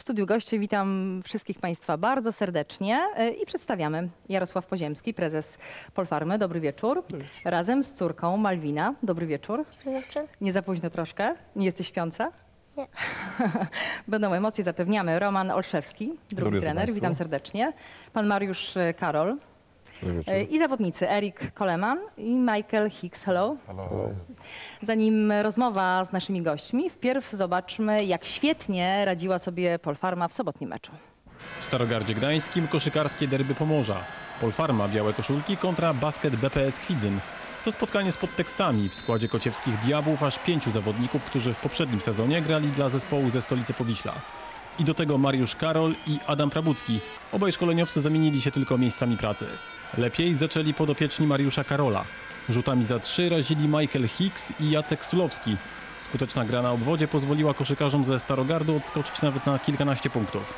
W studiu goście witam wszystkich Państwa bardzo serdecznie e, i przedstawiamy Jarosław Poziemski, prezes Polfarmy. Dobry wieczór. Razem z córką Malwina. Dobry wieczór. Wieczór? Nie za późno troszkę? Nie jesteś śpiąca? Nie. Będą emocje, zapewniamy. Roman Olszewski, drugi Dobry trener. Witam serdecznie. Pan Mariusz e, Karol Dobry i zawodnicy Erik Koleman i Michael Hicks. Hello. Zanim rozmowa z naszymi gośćmi, wpierw zobaczmy, jak świetnie radziła sobie Polfarma w sobotnim meczu. W Starogardzie Gdańskim koszykarskie derby Pomorza. Polfarma Białe Koszulki kontra Basket BPS Kwidzyn. To spotkanie z podtekstami. W składzie kociewskich Diabłów aż pięciu zawodników, którzy w poprzednim sezonie grali dla zespołu ze stolicy Powiśla. I do tego Mariusz Karol i Adam Prabucki. Obaj szkoleniowcy zamienili się tylko miejscami pracy. Lepiej zaczęli podopieczni Mariusza Karola. Rzutami za trzy razili Michael Hicks i Jacek Sulowski. Skuteczna gra na obwodzie pozwoliła koszykarzom ze Starogardu odskoczyć nawet na kilkanaście punktów.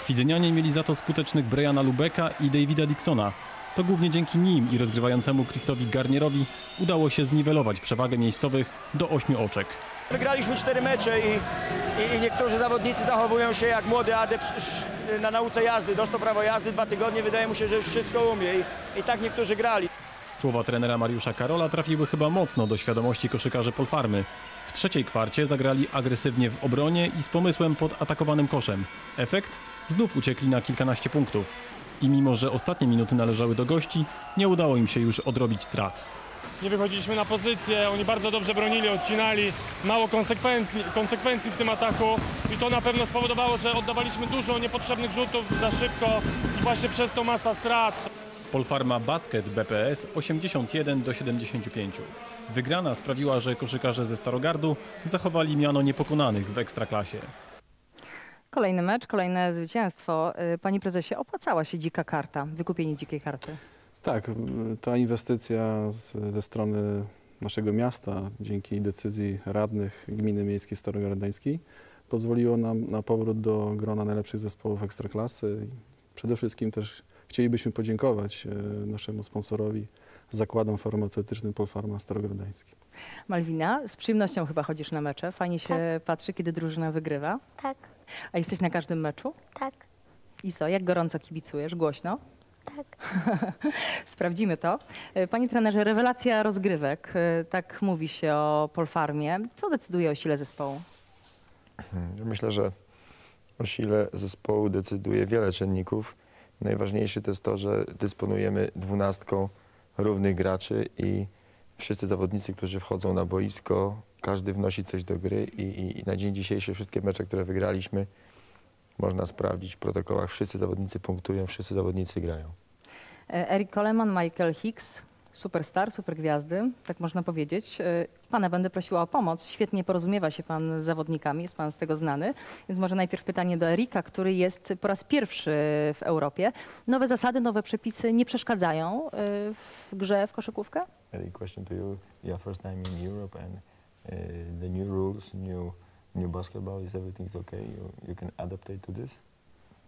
Kwidzynianie mieli za to skutecznych Briana Lubeka i Davida Dixona. To głównie dzięki nim i rozgrywającemu Chrisowi Garnierowi udało się zniwelować przewagę miejscowych do ośmiu oczek. Wygraliśmy cztery mecze i, i, i niektórzy zawodnicy zachowują się jak młody adept na nauce jazdy. Dostał prawo jazdy dwa tygodnie, wydaje mu się, że już wszystko umie i, i tak niektórzy grali. Słowa trenera Mariusza Karola trafiły chyba mocno do świadomości koszykarzy Polfarmy. W trzeciej kwarcie zagrali agresywnie w obronie i z pomysłem pod atakowanym koszem. Efekt? Znów uciekli na kilkanaście punktów. I mimo, że ostatnie minuty należały do gości, nie udało im się już odrobić strat. nie wychodziliśmy na pozycję, oni bardzo dobrze bronili, odcinali, mało konsekwencji, w tym ataku i to na pewno spowodowało, że oddawaliśmy dużo niepotrzebnych rzutów za szybko i właśnie przez to masa strat. Polfarma Basket BPS 81 do 75. Wygrana sprawiła, że koszykarze ze Starogardu zachowali miano niepokonanych w Ekstraklasie. Kolejny mecz, kolejne zwycięstwo. Y, Panie prezesie, opłacała się dzika karta, wykupienie dzikiej karty. Tak, ta inwestycja z, ze strony naszego miasta, dzięki decyzji radnych Gminy Miejskiej Starogardańskiej, pozwoliło nam na powrót do grona najlepszych zespołów Ekstraklasy. Przede wszystkim też chcielibyśmy podziękować e, naszemu sponsorowi, zakładom farmaceutycznym Polfarma Starogardański. Malwina, z przyjemnością chyba chodzisz na mecze. Fajnie się patrzy, kiedy drużyna wygrywa. Tak, A jesteś na każdym meczu? tak, I co, jak gorąco kibicujesz? Głośno? tak. Sprawdzimy to. Y, Panie trenerze, rewelacja rozgrywek. y, Tak mówi się o Polfarmie. Co decyduje o sile zespołu? Myślę, że o sile zespołu decyduje wiele czynników. Najważniejszy to jest to, że dysponujemy dwunastką równych graczy i wszyscy zawodnicy, którzy wchodzą na boisko, każdy wnosi coś do gry i, i, i na dzień dzisiejszy wszystkie mecze, które wygraliśmy, można sprawdzić w protokołach. Wszyscy zawodnicy punktują, wszyscy zawodnicy grają. E, Erik Coleman, Michael Hicks, superstar, supergwiazdy, tak można powiedzieć. E, Pana będę prosiła o pomoc. Świetnie porozumiewa się Pan z zawodnikami, jest Pan z tego znany. Więc może najpierw pytanie do Erika, który jest po raz pierwszy w Europie. Nowe zasady, nowe przepisy nie przeszkadzają e, w grze w koszykówkę? Any question to you? Your first time in Europe and the new rules, new new basketball, is everything's okay? You, you can adapt to this?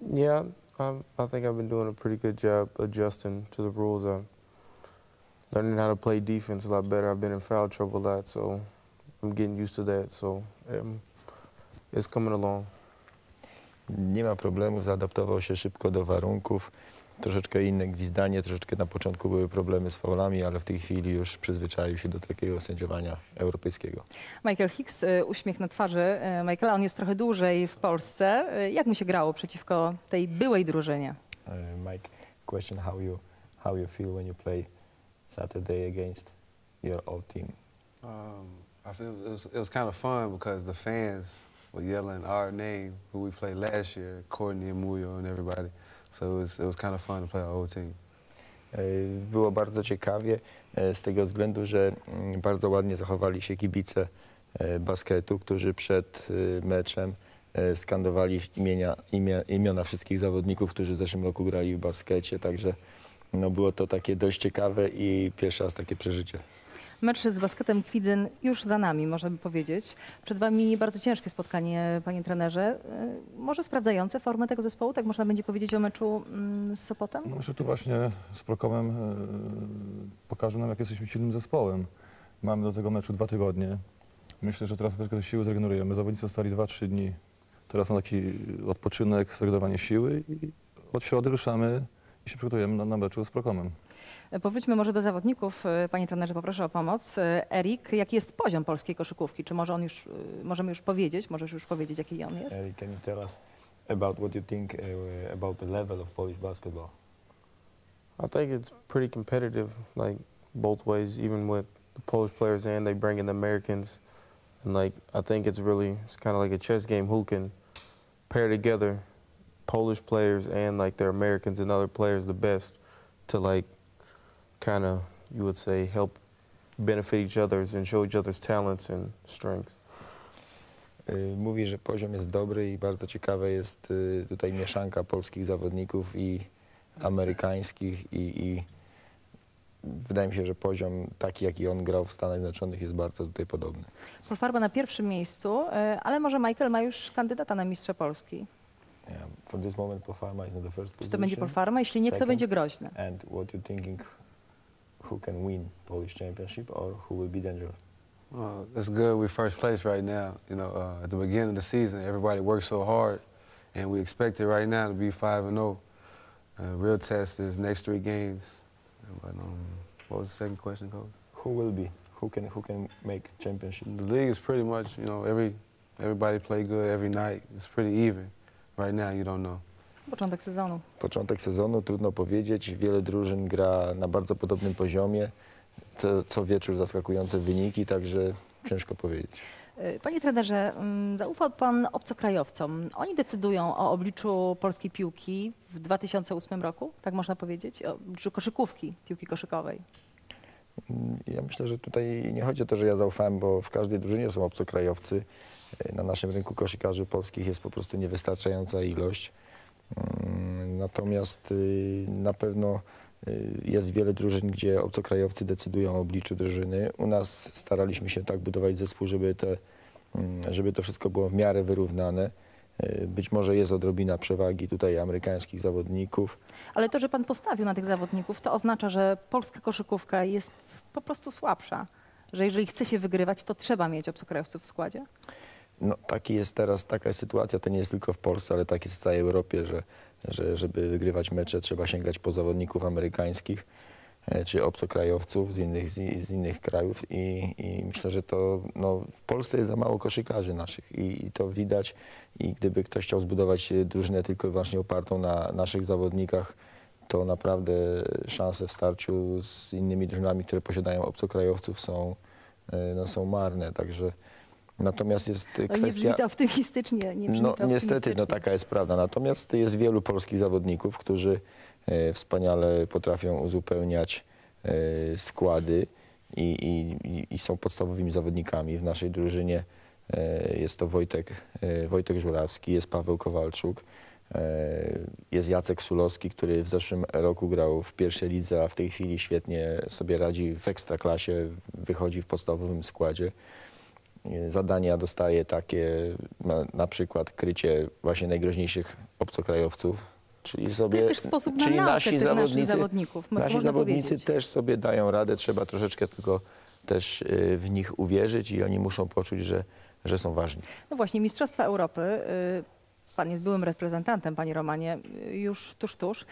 Yeah, um, I think I've been doing a pretty good job adjusting to the rules. I'm learning how to play defense a lot better. I've been in foul trouble a lot, so I'm getting used to that. So um, it's coming along. Nie ma problemu, zaadaptował się szybko do warunków. Troszeczkę inne gwizdanie, troszeczkę na początku były problemy z faulami, ale w tej chwili już przyzwyczaił się do takiego sędziowania europejskiego. Michael Hicks, e, uśmiech na twarzy e, Michaela, on jest trochę dłużej w Polsce. E, Jak mu się grało przeciwko tej byłej drużynie? Uh, Mike, question how you how you feel when you play Saturday against your old team? Um, I feel it was, it was kind of fun because the fans were yelling our name, who we played last year, Courtney and Muyo and everybody. So it was, it was kind of fun to play our old team. E, Było bardzo ciekawie e, z tego względu, że mm, bardzo ładnie zachowali się kibice e, basketu, którzy przed meczem skandowali imienia, imię, imiona wszystkich zawodników, którzy w zeszłym roku grali w baskecie, także no, było to takie dość ciekawe i pierwszy raz takie przeżycie. Mecz z basketem Kwidzyn już za nami, można by powiedzieć. Przed Wami bardzo ciężkie spotkanie, Panie trenerze. Y, Może sprawdzające formę tego zespołu, tak można będzie powiedzieć o meczu mm, z Sopotem? Myślę, że tu właśnie z Prokomem e, pokaże nam, jak jesteśmy silnym zespołem. Mamy do tego meczu dwa tygodnie. Myślę, że teraz troszkę te siły zregenerujemy. Zawodnicy zostali 2-3 dni teraz na taki odpoczynek, zregenerowanie siły i od środy ruszamy i się przygotujemy na, na meczu z Prokomem. Powróćmy może do zawodników. E, Panie trenerze, poproszę o pomoc. E, Erik, jaki jest poziom polskiej koszykówki? Czy może on już, e, możemy już powiedzieć, możesz już powiedzieć, jaki on jest? Eric, can you tell us about what you think about the level of Polish basketball? I think it's pretty competitive, like both ways, even with the Polish players and they bring in the Americans. And like I think it's really it's kind of like a chess game. Who can pair together Polish players and like their Americans and other players the best to like kind of you would say help benefit each other's and show each other's talents and strengths. Y, Mówi, że poziom jest dobry i bardzo ciekawe jest y, tutaj mieszanka polskich zawodników i amerykańskich i, i wydaje mi się, że poziom taki, jaki on grał w Stanach Zjednoczonych jest bardzo tutaj podobny. Polfarba na pierwszym miejscu, e, ale może Michael ma już kandydata na mistrza Polski. Yeah, for this moment, Polfarma is in the first Czy to będzie position. Polfarma? Jeśli nie, kto Second. będzie groźny? And what you thinking, who can win Polish championship or who will be dangerous? Well, it's good. We're first place right now. You know, uh, at the beginning of the season, everybody worked so hard, and we expect it right now to be five and zero. Uh, real test is next three games. But, um, what was the second question, coach? Who will be? Who can who can make championship? The league is pretty much, you know, every everybody play good every night. It's pretty even. Right now, you don't know. Początek sezonu. Początek sezonu, trudno powiedzieć. Wiele drużyn gra na bardzo podobnym poziomie. Co, co wieczór zaskakujące wyniki, także ciężko powiedzieć. E, Panie trenerze, mm, zaufał Pan obcokrajowcom. Oni decydują o obliczu polskiej piłki w 2008 roku, tak można powiedzieć? O obliczu koszykówki, piłki koszykowej. Mm, Ja myślę, że tutaj nie chodzi o to, że ja zaufałem, bo w każdej drużynie są obcokrajowcy. E, Na naszym rynku koszykarzy polskich jest po prostu niewystarczająca ilość. Mm, Natomiast y, na pewno y, jest wiele drużyn, gdzie obcokrajowcy decydują o obliczu drużyny. U nas staraliśmy się tak budować zespół, żeby, te, mm, żeby to wszystko było w miarę wyrównane. Y, Być może jest odrobina przewagi tutaj amerykańskich zawodników. Ale to, że Pan postawił na tych zawodników, to oznacza, że polska koszykówka jest po prostu słabsza. Że jeżeli chce się wygrywać, to trzeba mieć obcokrajowców w składzie. No, taki jest teraz, taka jest sytuacja, to nie jest tylko w Polsce, ale tak jest w całej Europie, że, że żeby wygrywać mecze trzeba sięgać po zawodników amerykańskich e, czy obcokrajowców z innych, z, innych krajów i, i myślę, że to no, w Polsce jest za mało koszykarzy naszych i, i to widać. I gdyby ktoś chciał zbudować e, drużynę tylko i wyłącznie opartą na naszych zawodnikach, to naprawdę szanse w starciu z innymi drużynami, które posiadają obcokrajowców są, e, no, są marne, także Natomiast jest No, nie kwestia... brzmi to optymistycznie. Nie brzmi No to niestety, no taka jest prawda. Natomiast jest wielu polskich zawodników, którzy e, wspaniale potrafią uzupełniać e, składy i, i, i- i są podstawowymi zawodnikami w naszej drużynie. E, jest to Wojtek, e, Wojtek Żurawski, jest Paweł Kowalczuk, e, jest Jacek Sulowski, który w zeszłym roku grał w pierwszej lidze, a w tej chwili świetnie sobie radzi w ekstraklasie, wychodzi w podstawowym składzie zadania dostaje takie, na, na przykład krycie właśnie najgroźniejszych obcokrajowców, czyli To sobie, jest też sposób na czyli naukę nasi tych naszych zawodnicy, zawodników. nasi zawodnicy powiedzieć. też sobie dają radę, trzeba troszeczkę tylko też y, w nich uwierzyć i oni muszą poczuć, że, że są ważni. No właśnie, Mistrzostwa Europy. y, Pan jest byłym reprezentantem, panie Romanie, już tuż, tuż.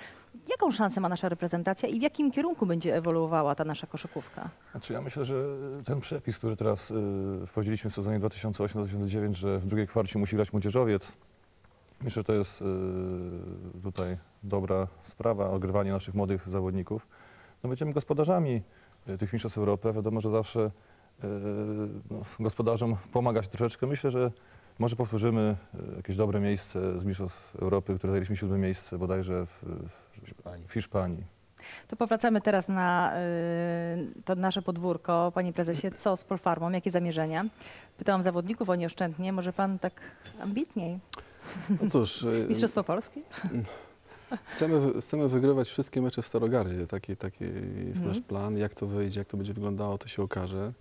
Jaką szansę ma nasza reprezentacja i w jakim kierunku będzie ewoluowała ta nasza koszykówka? Znaczy ja myślę, że ten przepis, który teraz y, wprowadziliśmy w sezonie 2008-2009, że w drugiej kwarcie musi grać młodzieżowiec, myślę, że to jest y, tutaj dobra sprawa, ogrywanie naszych młodych zawodników. No będziemy gospodarzami y, tych mistrzostw Europy. Wiadomo, że zawsze no, gospodarzom pomagać troszeczkę. Myślę, że może powtórzymy y, jakieś dobre miejsce z mistrzostw Europy, które zajęliśmy siódme miejsce bodajże w, w Hiszpanii. To powracamy teraz na y, to nasze podwórko. Panie prezesie, co z Polfarmą? Jakie zamierzenia? Pytałam zawodników o nieoszczędnie. Może pan tak ambitniej? No cóż, y, Mistrzostwo Polski? chcemy, chcemy wygrywać wszystkie mecze w Starogardzie. Taki, taki jest Mhm. nasz plan. Jak to wyjdzie, jak to będzie wyglądało, to się okaże.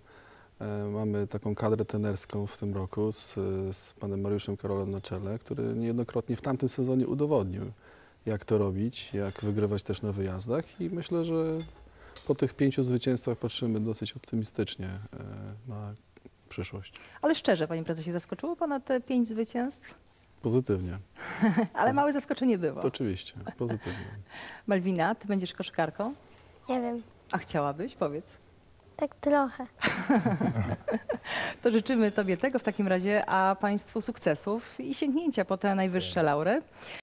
E, Mamy taką kadrę tenerską w tym roku z, z panem Mariuszem Karolem na czele, który niejednokrotnie w tamtym sezonie udowodnił, jak to robić, jak wygrywać też na wyjazdach i myślę, że po tych pięciu zwycięstwach patrzymy dosyć optymistycznie e, na przyszłość. Ale szczerze, panie prezesie, zaskoczyło pana te pięć zwycięstw? Pozytywnie. Ale małe zaskoczenie było. To oczywiście, pozytywnie. Malwina, ty będziesz koszykarką? Nie wiem, A chciałabyś? Powiedz. Tak trochę. To życzymy Tobie tego w takim razie, a Państwu sukcesów i sięgnięcia po te najwyższe laury.